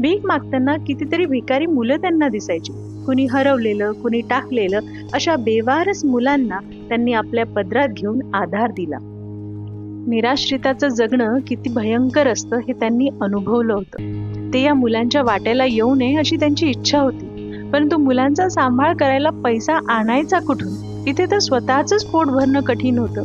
भीक मागताना कितीतरी भिकारी मुलं त्यांना दिसायची. कुणी हरवलेलं कुणी टाकलेलं अशा बेवारस मुलांना त्यांनी आपल्या पदरात घेऊन आधार दिला. निराश्रिताचं जगणं किती भयंकर असतं हे त्यांनी अनुभवलं होतं. ते या मुलांच्या वाट्याला येऊ नये अशी त्यांची इच्छा होती. परंतु मुलांचा सांभाळ करायला पैसा आणायचा कुठून? इथे तर स्वतःच पोट भरणं कठीण होतं.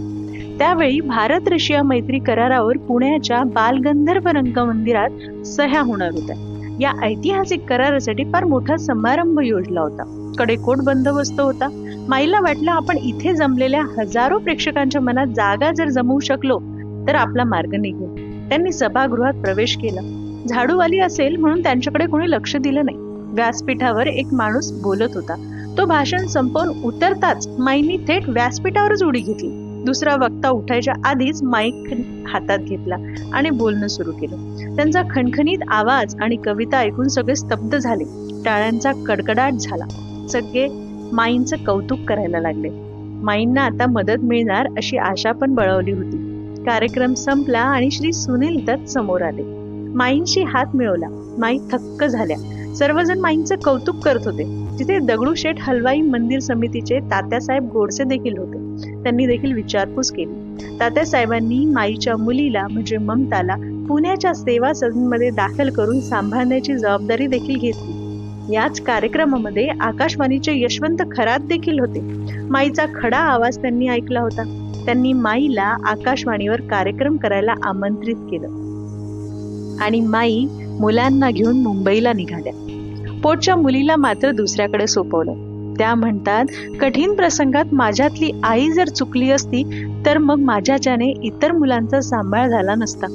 त्यावेळी भारत रशिया मैत्री करारावर पुण्याच्या बालगंधर्व रंगमंदिरात सह्या होणार होत्या. या ऐतिहासिक करारासाठी फार मोठा समारंभ योजला होता. कडेकोट बंदोबस्त होता. माईला वाटलं आपण इथे जमलेल्या हजारो प्रेक्षकांच्या मनात जागा जर जमवू शकलो तर आपला मार्ग निघेल. त्यांनी सभागृहात प्रवेश केला. झाडूवाली असेल म्हणून त्यांच्याकडे कोणी लक्ष दिलं नाही. व्यासपीठावर एक माणूस बोलत होता. तो भाषण संपवून उतरताच माईनी थेट व्यासपीठावरच उडी घेतली. दुसरा वक्ता उठायच्या आधीच माईक हातात घेतला आणि बोलणं सुरू केलं. त्यांचा खणखणीत आवाज आणि कविता ऐकून सगळे स्तब्ध झाले. टाळ्यांचा कडकडाट झाला. सगळे माईंचं कौतुक करायला लागले. माईंना आता मदत मिळणार अशी आशा पण बळवली होती. कार्यक्रम संपला आणि श्री सुनील दत्त समोर आले. माईंशी हात मिळवला. माई थक्क झाल्या. सर्वजण माईंचं कौतुक करत होते. तिथे दगडूशेठ हलवाई मंदिर समितीचे तात्यासाहेब गोडसे देखील होते. त्यांनी देखील विचारपूस केली. तात्यासाहेबांनी माईच्या मुलीला म्हणजे ममताला पुण्याच्या सेवा सदनमध्ये दाखल करून सांभाळण्याची जबाबदारी देखील घेतली. याच कार्यक्रमामध्ये आकाशवाणीचे यशवंत खरात देखील होते. माईचा खडा आवाज त्यांनी ऐकला होता. त्यांनी माईला आकाशवाणीवर कार्यक्रम करायला आमंत्रित केलं. आणि माई मुलांना घेऊन मुंबईला निघाल्या. पोटच्या मुलीला मात्र दुसऱ्याकडे सोपवलं. त्या म्हणतात कठीण प्रसंगात माझ्यातली आई जर चुकली असती तर मग माझ्याच्याने इतर मुलांचा सांभाळ झाला नसता.